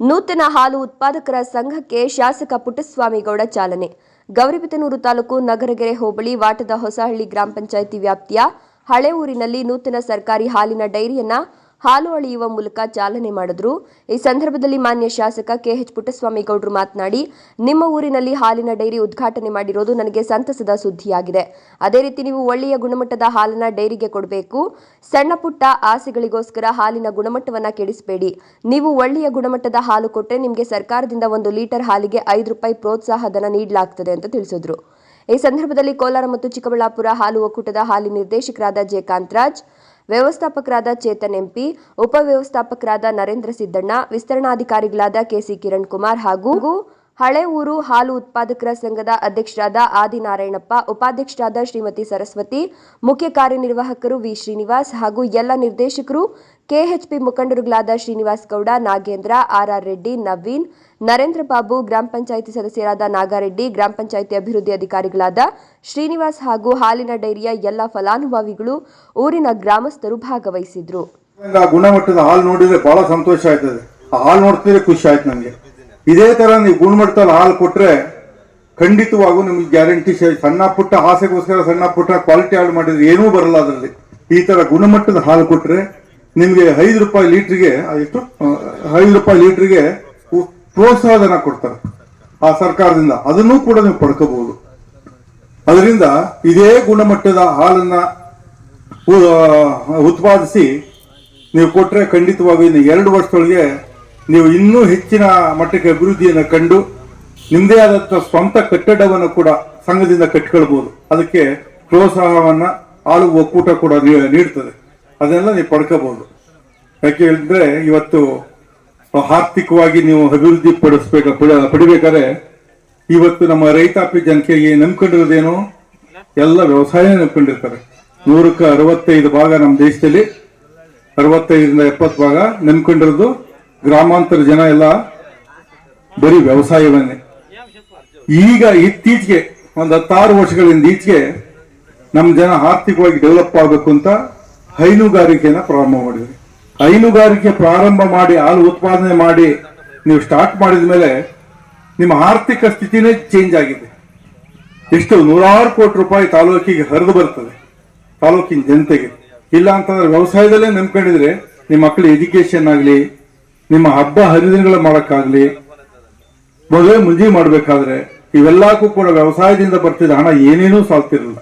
ನೂತನ ಹಾಲು ಉತ್ಪಾದಕರ ಸಂಘಕ್ಕೆ ಶಾಸಕ ಪುಟ್ಟಸ್ವಾಮಿಗೌಡ ಚಾಲನೆ. ಗೌರಿಬಿದನೂರು ತಾಲೂಕು ನಗರಗೆರೆ ಹೋಬಳಿ ವಾಟದ ಹೊಸಹಳ್ಳಿ ಗ್ರಾಮ ಪಂಚಾಯಿತಿ ವ್ಯಾಪ್ತಿಯ ಹಳೆ ಊರಿನಲ್ಲಿ ನೂತನ ಸರ್ಕಾರಿ ಹಾಲಿನ ಡೈರಿಯನ್ನ ಹಾಲು ಅಳೆಯುವ ಮೂಲಕ ಚಾಲನೆ ಮಾಡಿದ್ರು. ಈ ಸಂದರ್ಭದಲ್ಲಿ ಮಾನ್ಯ ಶಾಸಕ ಕೆಎಚ್ ಪುಟ್ಟಸ್ವಾಮಿಗೌಡರು ಮಾತನಾಡಿ, ನಿಮ್ಮ ಊರಿನಲ್ಲಿ ಹಾಲಿನ ಡೈರಿ ಉದ್ಘಾಟನೆ ಮಾಡಿರೋದು ನನಗೆ ಸಂತಸದ ಸುದ್ದಿಯಾಗಿದೆ. ಅದೇ ರೀತಿ ನೀವು ಒಳ್ಳೆಯ ಗುಣಮಟ್ಟದ ಹಾಲನ್ನ ಡೈರಿಗೆ ಕೊಡಬೇಕು. ಸಣ್ಣ ಪುಟ್ಟ ಆಸೆಗಳಿಗೋಸ್ಕರ ಹಾಲಿನ ಗುಣಮಟ್ಟವನ್ನ ಕೆಡಿಸಬೇಡಿ. ನೀವು ಒಳ್ಳೆಯ ಗುಣಮಟ್ಟದ ಹಾಲು ಕೊಟ್ಟರೆ ನಿಮಗೆ ಸರ್ಕಾರದಿಂದ ಒಂದು ಲೀಟರ್ ಹಾಲಿಗೆ ಐದು ರೂಪಾಯಿ ಪ್ರೋತ್ಸಾಹ ಧನ ನೀಡಲಾಗ್ತದೆ ಅಂತ ತಿಳಿಸಿದ್ರು. ಈ ಸಂದರ್ಭದಲ್ಲಿ ಕೋಲಾರ ಮತ್ತು ಚಿಕ್ಕಬಳ್ಳಾಪುರ ಹಾಲು ಒಕ್ಕೂಟದ ಹಾಲಿ ನಿರ್ದೇಶಕರಾದ ಜೆ ಕಾಂತರಾಜ್ ವ್ಯವಸ್ಥಾಪಕರಾದ ಚೇತನ್ ಎಂಪಿ ಉಪವ್ಯವಸ್ಥಾಪಕರಾದ ನರೇಂದ್ರ ಸಿದ್ದಣ್ಣ ವಿಸ್ತರಣಾಧಿಕಾರಿಗಳಾದ ಕೆಸಿ ಕಿರಣ್ ಕುಮಾರ್ ಹಾಗೂ ಹಳೆ ಊರು ಹಾಲು ಉತ್ಪಾದಕರ ಸಂಘದ ಅಧ್ಯಕ್ಷರಾದ ಆದಿನಾರಾಯಣಪ್ಪ, ಉಪಾಧ್ಯಕ್ಷರಾದ ಶ್ರೀಮತಿ ಸರಸ್ವತಿ, ಮುಖ್ಯ ಕಾರ್ಯನಿರ್ವಾಹಕರು ವಿ. ಶ್ರೀನಿವಾಸ್ ಹಾಗೂ ಎಲ್ಲ ನಿರ್ದೇಶಕರು, ಕೆಎಚ್ಪಿ ಮುಖಂಡರುಗಳಾದ ಶ್ರೀನಿವಾಸ್ ಗೌಡ, ನಾಗೇಂದ್ರ, ಆರ್ಆರ್ ರೆಡ್ಡಿ, ನವೀನ್, ನರೇಂದ್ರ ಬಾಬು, ಗ್ರಾಮ ಪಂಚಾಯಿತಿ ಸದಸ್ಯರಾದ ನಾಗಾರೆಡ್ಡಿ, ಗ್ರಾಮ ಪಂಚಾಯಿತಿ ಅಭಿವೃದ್ಧಿ ಅಧಿಕಾರಿಗಳಾದ ಶ್ರೀನಿವಾಸ್ ಹಾಗೂ ಹಾಲಿನ ಡೈರಿಯ ಎಲ್ಲ ಫಲಾನುಭವಿಗಳು ಊರಿನ ಗ್ರಾಮಸ್ಥರು ಭಾಗವಹಿಸಿದ್ರು. ಗುಣಮಟ್ಟದ ಹಾಲು ನೋಡಿದ್ರೆ ಬಹಳ ಸಂತೋಷ ಆಯ್ತದೆ. ಹಾಲು ನೋಡ್ತಿದ್ರೆ ಖುಷಿ ಆಯ್ತು ನನಗೆ ಇದೇ ತರ ನೀವು ಗುಣಮಟ್ಟದಲ್ಲಿ ಹಾಲು ಕೊಟ್ರೆ ಖಂಡಿತವಾಗೂ ನಿಮ್ಗೆ ಗ್ಯಾರಂಟಿ ಸಣ್ಣ ಪುಟ್ಟ ಆಸೆಗೋಸ್ಕರ ಸಣ್ಣ ಪುಟ್ಟ ಕ್ವಾಲಿಟಿ ಹಾಲು ಮಾಡಿದ್ರೆ ಏನೂ ಬರಲ್ಲ ಅದರಲ್ಲಿ. ಈ ತರ ಗುಣಮಟ್ಟದ ಹಾಲು ಕೊಟ್ರೆ ನಿಮಗೆ ಐದು ರೂಪಾಯಿ ಲೀಟ್ರಿಗೆ ಎಷ್ಟು? ಐದು ರೂಪಾಯಿ ಲೀಟ್ರಿಗೆ ಪ್ರೋತ್ಸಾಹಧನ ಕೊಡ್ತಾರೆ ಆ ಸರ್ಕಾರದಿಂದ. ಅದನ್ನು ಕೂಡ ನೀವು ಪಡ್ಕೋಬಹುದು. ಅದರಿಂದ ಇದೇ ಗುಣಮಟ್ಟದ ಹಾಲನ್ನ ಉತ್ಪಾದಿಸಿ ನೀವು ಕೊಟ್ಟರೆ ಖಂಡಿತವಾಗಿ ಇನ್ನು ಎರಡು ವರ್ಷದೊಳಗೆ ನೀವು ಇನ್ನೂ ಹೆಚ್ಚಿನ ಮಟ್ಟಕ್ಕೆ ಅಭಿವೃದ್ಧಿಯನ್ನು ಕಂಡು ನಿಮ್ಮದೇ ಆದಂಥ ಸ್ವಂತ ಕಟ್ಟಡವನ್ನು ಕೂಡ ಸಂಘದಿಂದ ಕಟ್ಕೊಳ್ಬಹುದು ಅದಕ್ಕೆ ಪ್ರೋತ್ಸಾಹವನ್ನ ಆಳು ಒಕ್ಕೂಟ ಕೂಡ ನೀಡ್ತದೆ. ಅದನ್ನೆಲ್ಲ ನೀವು ಪಡ್ಕೋಬಹುದು ಯಾಕೆ ಹೇಳಿದ್ರೆ ಇವತ್ತು ಆರ್ಥಿಕವಾಗಿ ನೀವು ಅಭಿವೃದ್ಧಿ ಪಡಿಸ್ಬೇಕ, ಪಡ- ಪಡಿಬೇಕಾದ್ರೆ ಇವತ್ತು ನಮ್ಮ ರೈತಾಪಿ ಜನತೆಗೆ ನಂಬ್ಕೊಂಡಿರೋದೇನು? ಎಲ್ಲ ವ್ಯವಸಾಯ ನಂಬ್ಕೊಂಡಿರ್ತಾರೆ. ನೂರಕ್ಕೆ ಅರವತ್ತೈದು ಭಾಗ ನಮ್ಮ ದೇಶದಲ್ಲಿ, ಅರವತ್ತೈದರಿಂದ ಎಪ್ಪತ್ತು ಭಾಗ ನಂಬ್ಕೊಂಡಿರೋದು ಗ್ರಾಮಾಂತರ ಜನ ಎಲ್ಲ ಬರೀ ವ್ಯವಸಾಯವನ್ನೇ. ಈಗ ಇತ್ತೀಚೆಗೆ ಒಂದು ಹತ್ತಾರು ವರ್ಷಗಳಿಂದ ಈಚೆಗೆ ನಮ್ಮ ಜನ ಆರ್ಥಿಕವಾಗಿ ಡೆವಲಪ್ ಆಗಬೇಕು ಅಂತ ಹೈನುಗಾರಿಕೆಯನ್ನು ಪ್ರಾರಂಭ ಮಾಡಿದ್ವಿ. ಹೈನುಗಾರಿಕೆ ಪ್ರಾರಂಭ ಮಾಡಿ ಹಾಲು ಉತ್ಪಾದನೆ ಮಾಡಿ ನೀವು ಸ್ಟಾರ್ಟ್ ಮಾಡಿದ ಮೇಲೆ ನಿಮ್ಮ ಆರ್ಥಿಕ ಸ್ಥಿತಿನೇ ಚೇಂಜ್ ಆಗಿದೆ. ಎಷ್ಟು ನೂರಾರು ಕೋಟಿ ರೂಪಾಯಿ ತಾಲೂಕಿಗೆ ಹರಿದು ಬರ್ತದೆ, ತಾಲೂಕಿನ ಜನತೆಗೆ. ಇಲ್ಲ ಅಂತಂದ್ರೆ ವ್ಯವಸಾಯದಲ್ಲೇ ನಂಬ್ಕೊಂಡಿದ್ರೆ ನಿಮ್ಮ ಮಕ್ಕಳ ಎಜುಕೇಶನ್ ಆಗಲಿ ನಿಮ್ಮ ಹಬ್ಬ ಹರಿದಿನಗಳ ಮಾಡೋಕ್ಕಾಗಲಿ ಮದುವೆ ಮುಂಜಿ ಮಾಡ್ಬೇಕಾದ್ರೆ ಇವೆಲ್ಲಕ್ಕೂ ಕೂಡ ವ್ಯವಸಾಯದಿಂದ ಬರ್ತಿದ್ದ ಹಣ ಏನೇನೂ ಸಾಲ್ತಿರಲಿಲ್ಲ.